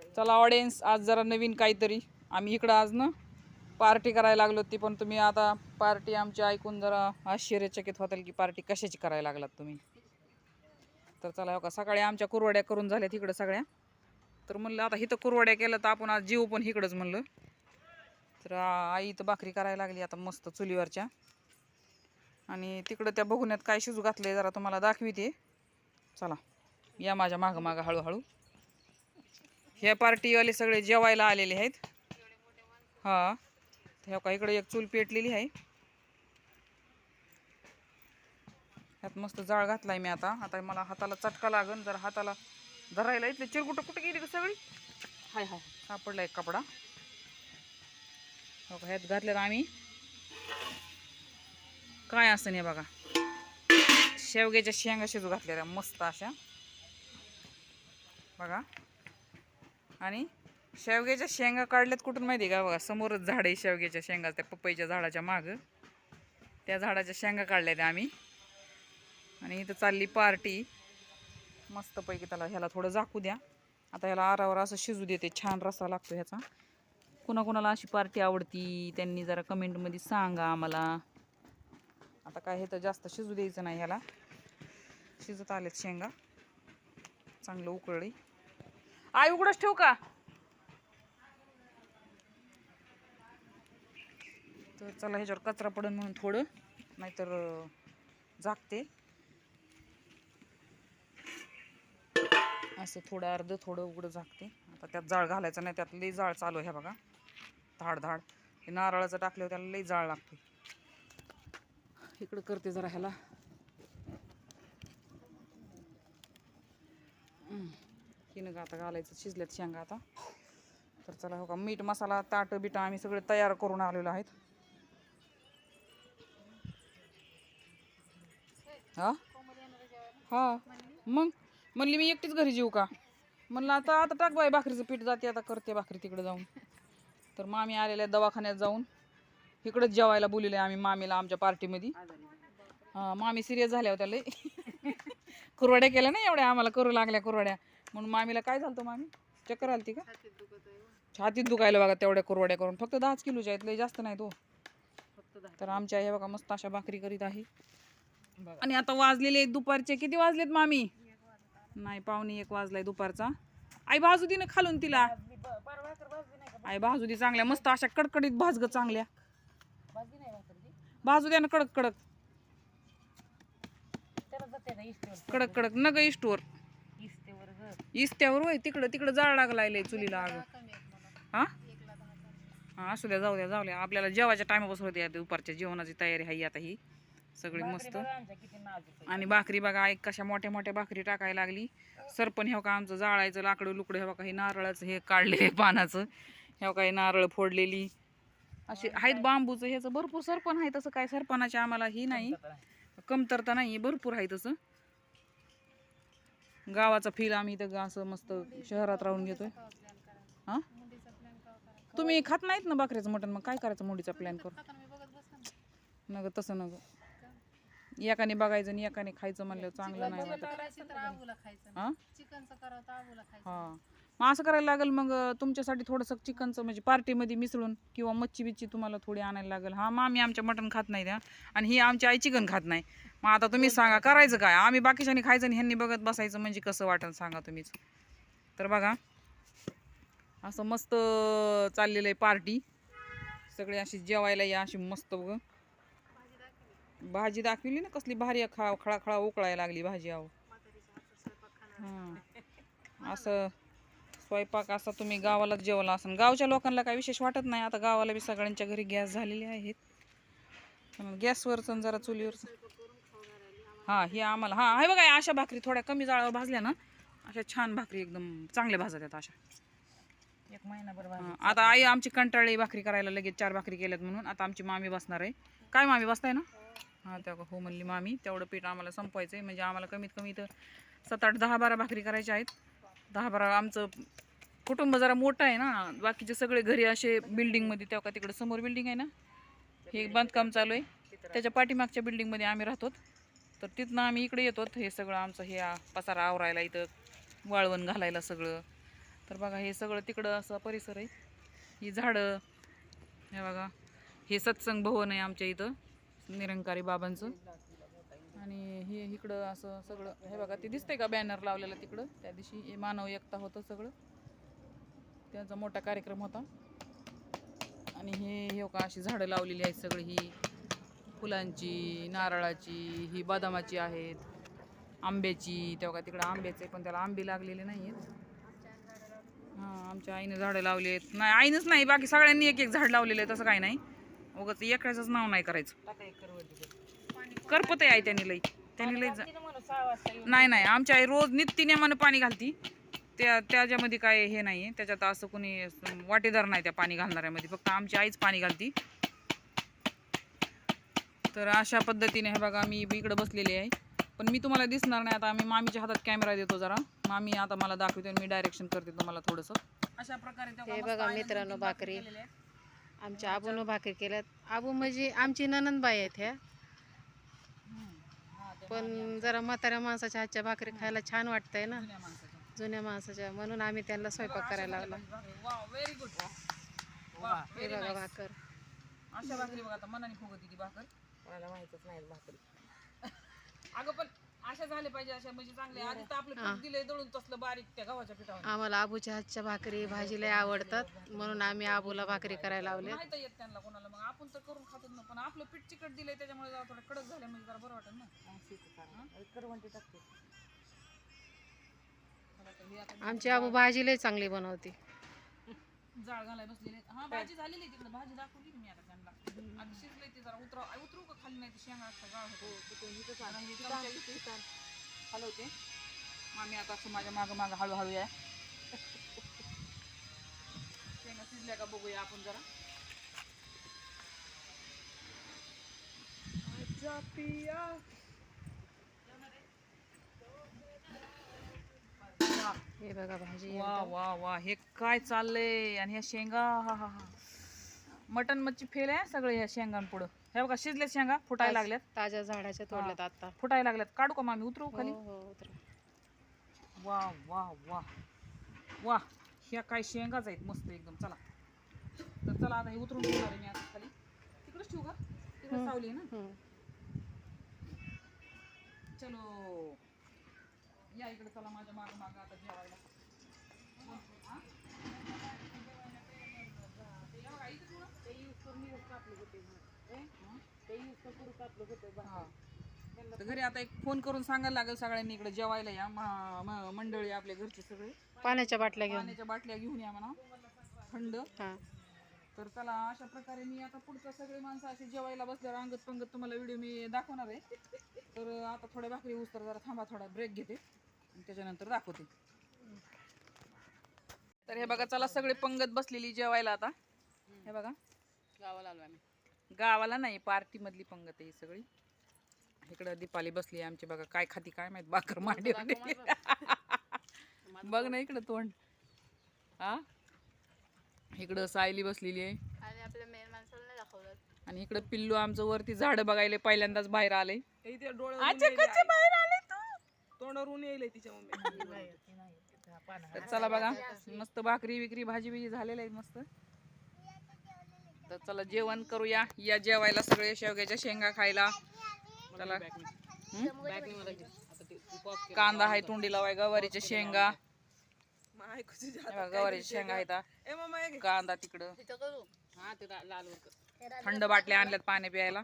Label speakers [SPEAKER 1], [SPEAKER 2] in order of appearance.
[SPEAKER 1] चला ऑडियन्स आज जरा नवीन काहीतरी. आम्ही इकडं आज ना पार्टी करायला लागलो होती पण तुम्ही आता पार्टी आमची ऐकून जरा आश्चर्यचकित होताल की पार्टी कशाची करायला लागलात तुम्ही? तर चला हो का सकाळी आमच्या कुरवड्या करून झाल्या तिकडं सगळ्या. तर म्हणलं आता इथं कुरवड्या केलं तर आपण आज जीव पण इकडंच म्हणलं. तर आई इथं भाकरी करायला लागली आता मस्त चुलीवरच्या. आणि तिकडं त्या बघण्यात काय शिजू घातलंय जरा तुम्हाला दाखविते. चला या माझ्या मागं मागं हळूहळू. ह्या पार्टीवाले सगळे जेवायला आलेले आहेत. हा ह्या का इकडे एक चूल पेटलेली आहे. ह्यात मस्त जाळ घातलाय मी आता. आता मला हाताला चटका लागन जर हाताला धरायला इथले चिरकुट कुठे गेली का सगळी? हाय हाय. सापडला एक कपडा. हो का, ह्यात घातलेलं आम्ही. काय असं नाही बघा. शेवग्याच्या शेंगा शिजू घातलेल्या मस्त अशा. बघा. आणि शेवग्याच्या शेंगा काढल्यात कुठून माहिती आहे का? बघा समोरच झाड आहे शेवग्याच्या शेंगा त्या पपईच्या झाडाच्या मागं. त्या झाडाच्या शेंगा काढल्या आम्ही. आणि इथं चालली पार्टी. मस्तपैकी त्याला ह्याला थोडं झाकू द्या. आता ह्याला आरावर असं शिजू देते छान रसा लागतो ह्याचा. कुणाकुणाला अशी पार्टी आवडती त्यांनी जरा कमेंटमध्ये सांगा आम्हाला. आता काय हे तर जास्त शिजू द्यायचं नाही ह्याला. शिजत आलेत शेंगा. चांगलं उकळली आई उघडच ठेवू का? तर चला ह्याच्यावर कचरा पडेल म्हणून थोडं नाहीतर जागते झाकते. असं थोडं अर्ध थोडं उघडं झाकते. आता त्यात जाळ घालायचं नाही त्यात लई जाळ चालू आहे बघा. धाड धाड. हे नारळाचं टाकल्यावर त्याला लई जाळ लागते इकडं करते जरा ह्याला. हिनं आता घालायचं शिजल्यात शेंगा आता. तर चला हो का मीठ मसाला ताट बिट आम्ही सगळे तयार करून आलेलो आहेत. हा? हा. मग? म्हणली मी एकटीच घरी जेऊ का? म्हणलं आता आता टाक बाई भाकरीचं पीठ जाते आता करते भाकरी तिकडे जाऊन. तर मामी आलेल्या दवाखान्यात जाऊन. इकडंच जेवायला बोलले आम्ही मामीला आमच्या पार्टीमध्ये. हा मामी सिरियस झाल्या होत्या लय कुरवड्या केल्या ना एवढ्या? आम्हाला करू लागल्या कुरवड्या. म्हणून मामीला काय झालं मामी? चक्कर आलती का? छातीत दुखायला बघा तेवढ्या कुरवड्या करून. फक्त दहाच किलोच्या आहेत लय जास्त नाही तो. तर आमच्या हे बघा मस्त अशा भाकरी करीत आहे. आणि आता वाजलेले दुपारचे. किती वाजलेत मामी? नाही पावणे एक वाजलाय दुपारचा. आई भाजू दे ना खालून तिला. आई भाजू दे चांगल्या. मस्त अशा कडकडीत भाज ग चांगल्या. भाजू द्या ना कडक कडक. कडक कडक. न ग इष्टवर. इस्त्यावर होय तिकडं तिकडं जाळ लागलाय चुलीला आग. हा? हा असू द्या जाऊ द्या जाऊ द्या. आपल्याला जेवायच्या टायमापासून होते दुपारच्या जेवणाची तयारी आहे आता ही. सगळी मस्त. आणि भाकरी बघा एक कशा मोठ्या मोठ्या भाकरी टाकायला लागली. सरपण हे का आमचं जाळायचं लाकडं लुकडं हे बघा हे नारळाचं हे काढलेलं आहे पानाचं. हे काही नारळ फोडलेली. असे आहेत बांबूचं ह्याचं भरपूर सरपण आहे तसं. काय सरपणाचे आम्हाला ही नाही. कमतरता नाही. भरपूर आहे तसं. गावाचा फील आम्ही इथं असं मस्त शहरात राहून घेतोय. हा? तुम्ही खात नाहीत ना बकऱ्याचं मटण? मग काय करायचं मोडीचा प्लॅन करू नग तसं नग. एकाने बघायचं आणि एकाने खायचं म्हणलं चांगलं नाही वाटत. हा. मग असं करायला लागेल मग तुमच्यासाठी थोडंसं चिकनचं म्हणजे पार्टीमध्ये मिसळून किंवा मच्छी बिच्छी तुम्हाला थोडी आणायला लागेल. हा मामी आमच्या मटण खात नाही त्या आणि ही आमची आई चिकन खात नाही. मग आता तुम्ही सांगा करायचं काय? आम्ही बाकीच्यानी खायचं आणि ह्यांनी बघत बसायचं म्हणजे कसं वाटण सांगा तुम्हीच. तर बघा असं मस्त चाललेलं आहे पार्टी. सगळे अशी जेवायला या अशी मस्त बघ. भाजी दाखवली ना कसली भारी खा खळा खळा उकळायला लागली भाजी आहो. हां. असं स्वयंपाक असा तुम्ही गावाला जेवला असेल गावच्या लोकांना काही विशेष वाटत नाही. आता गावाला बी सगळ्यांच्या घरी गॅस झालेले आहेत. त्यामुळे गॅसवरचं जरा चुलीवरचं. हां हे आम्हाला हां आहे बघा अशा भाकरी थोड्या कमी जाळावर भाजल्या ना अशा छान भाकरी एकदम चांगल्या भाजत आहेत अशा.
[SPEAKER 2] एक महिनाभर
[SPEAKER 1] आता आई आमची कंटाळी भाकरी करायला लगेच चार भाकरी केल्यात म्हणून. आता आमची मामी बसणार आहे. काय मामी बसताय ना? हां त्या हो म्हणली मामी तेवढं पीठ आम्हाला संपवायचं आहे म्हणजे आम्हाला कमीत कमी इथं सात आठ दहा बारा भाकरी करायच्या आहेत. दहा बारा आमचं कुटुंब जरा मोठं आहे ना बाकीचे सगळे घरी असे बिल्डिंगमध्ये तेव्हा का तिकडं समोर बिल्डिंग आहे ना हे बांधकाम चालू आहे. त्याच्या पाठीमागच्या बिल्डिंगमध्ये आम्ही राहतो तर तिथनं आम्ही इकडे येतो हे सगळं आमचं हे पसारा आवरायला इथं वाळवण घालायला सगळं. तर बघा हे सगळं तिकडं असं परिसर आहे. ही झाडं हे बघा हे सत्संग भवन आहे आमच्या इथं निरंकारी बाबांचं. आणि हे इकडं असं सगळं हे बघा ते दिसतंय का बॅनर लावलेला तिकडं? त्या दिवशी हे मानव एकता होतं सगळं. त्यांचा मोठा कार्यक्रम होता. आणि हे हे का अशी झाडं लावलेली आहेत सगळी ही. फुलांची नारळाची ही बदामाची आहेत. आंब्याची तेव्हा तिकडं आंब्याचे पण त्याला आंबे लागलेले नाही आहेत हां आमच्या आईने झाडं लावली आहेत. नाही आईनंच नाही बाकी सगळ्यांनी एक एक झाड लावलेलं आहे तसं काही नाही. उगाच एकाच नाव नाही करायचं. करपत आहे आई त्यांनी लई. त्यांनी लई जा- नाही नाही. आमच्या आई रोज नित्यनेमानं पाणी घालती. त्या त्याच्यामध्ये काय हे नाही आहे त्याच्यात असं कोणी वाटेदार नाही त्या पाणी घालणाऱ्यामध्ये. फक्त आमची आईच पाणी घालती. तर अशा पद्धतीने हे बघा मी इकडं बसलेली आहे. पण मी तुम्हाला दिसणार नाही. आता आम्ही मामीच्या हातात कॅमेरा देतो जरा. मामी आता मला दाखवते मी डायरेक्शन करते तुम्हाला थोडंसं. अशा प्रकारे
[SPEAKER 3] हे बघा मित्रांनो भाकरी. आमच्या आबूनं भाकरी केल्यात. आबू म्हणजे आमची ननंदबाई आहेत ह्या. पण जरा म्हाताऱ्या माणसाच्या हातच्या भाकरी खायला छान वाटतंय ना
[SPEAKER 1] जुन्या माणसाच्या.
[SPEAKER 3] म्हणून आम्ही त्यांना स्वयंपाक करायला लावला. हे बघा भाकर
[SPEAKER 1] अशा भाकरी बघा आता मनाने फुगत ती भाकर
[SPEAKER 2] कोणाला माहितच नाही भाकरी
[SPEAKER 1] अगं पण अशा झाले पाहिजे अशा म्हणजे चांगले आधी तर आपलं पीठ दिलंय दळून तसलं बारीक त्या गव्हाच्या पिठावर.
[SPEAKER 3] आम्हाला आबूच्या हातच्या भाकरी भाजी लय आवडतात. म्हणून आम्ही आबूला भाकरी करायला लावले
[SPEAKER 1] नाही तर येत त्यांना कोणाला. मग आपण तर करून खातच ना पण आपलं पीठ चिकट दिलंय त्याच्यामुळे जरा थोडं कडक झालं म्हणजे जरा बरं वाटेल ना.
[SPEAKER 2] करवंदी टाकते
[SPEAKER 1] मला तर हे आता
[SPEAKER 3] आमची आबू भाजी लय चांगली बनवते.
[SPEAKER 1] जाळ घालाय बसलेले हा भाजी झालेली आहे तिकडे. भाजी दाखवली मी आता त्यांना. आता शिजलंय ते जरा. उतरव उतरू खाली नाही तर गाळ होतो जरा हे इथे. हलवते मामी आता असं माझ्या मागं मागं हळूहळू आहे शेंगा शिजल्या का बघूया आपण जरा? वा
[SPEAKER 3] हे बघा भाजी
[SPEAKER 1] वा वा वा हे काय चाललंय? आणि ह्या शेंगा हा हा हा. मटन मच्छी फेल आहे सगळे ह्या शेंगांपुढं. हे बघा शिजल्यात शेंगा फुटायला लागल्यात
[SPEAKER 3] ताज्या झाडाच्या तोडल्यात आता.
[SPEAKER 1] फुटायला लागल्यात काढू का मामी? उतरू खाली?
[SPEAKER 3] हो, हो, उतरा.
[SPEAKER 1] वा वा वा. वा ह्या काय शेंगाच आहेत. मस्त एकदम. चला. तर चला आता हे उतरून ठेवणार आहे मी आता खाली. तिकडेच ठेवू का? तिकडे सावली आहे ना?
[SPEAKER 3] हम्म.
[SPEAKER 1] चलो. या इकडे चला माझ्या माग माग आता जेवायला. हा? ते या बघा, इथं ठेवू ना. हा. तर घरी आता एक फोन करून सांगायला लागेल सगळ्यांनी इकडे जेवायला या म- मंडळी आपल्या घरचे सगळे.
[SPEAKER 3] पाण्याच्या बाटल्या घेऊन.
[SPEAKER 1] पाण्याच्या बाटल्या घेऊन या म्हणा. थंड.
[SPEAKER 3] हा.
[SPEAKER 1] तर चला अशा प्रकारे मी आता पुढचं सगळे माणसं असे जेवायला बसल्यावर अंगत पंगत तुम्हाला व्हिडिओ मी दाखवणार आहे. तर आता थोड्या भाकरी उस तर जरा थांबा थोडा ब्रेक घेते. आणि त्याच्यानंतर दाखवते. तर हे बघा चला सगळे पंगत बसलेली जेवायला आता. हे बघा.
[SPEAKER 3] गावाला आलो आम्ही.
[SPEAKER 1] गावाला नाही पार्टी मधली पंगत आहे ही सगळी. इकडं दीपाली बसली आहे आमची बघा काय खाती काय माहीत बाकर मांडी बघ ना इकडं तोंड. हा? इकडं सायली बसलेली आहे.
[SPEAKER 3] आणि आपल्या मेन माणसाला नाही दाखवलं.
[SPEAKER 1] आणि इकडं पिल्लू आमचं वरती झाड बघायला पहिल्यांदाच बाहेर आले बाहेर आले तू.
[SPEAKER 2] तोंडावर ऊन येईल तिच्या मम्मी.
[SPEAKER 1] तर चला बघा मस्त भाकरी विक्री भाजी बिजी झालेलं आहे मस्त. तर चला जेवण करूया. या जेवायला सगळे शेवग्याच्या शेंगा खायला. चला. हं? कांदा आहे तोंडी लावाय गवारीच्या शेंगा. गवारीच्या शेंगा आहेत हा. कांदा तिकडं.
[SPEAKER 3] तिथं करू. हा ते लाल
[SPEAKER 1] थंड बाटल्या आणल्यात पाणी प्यायला.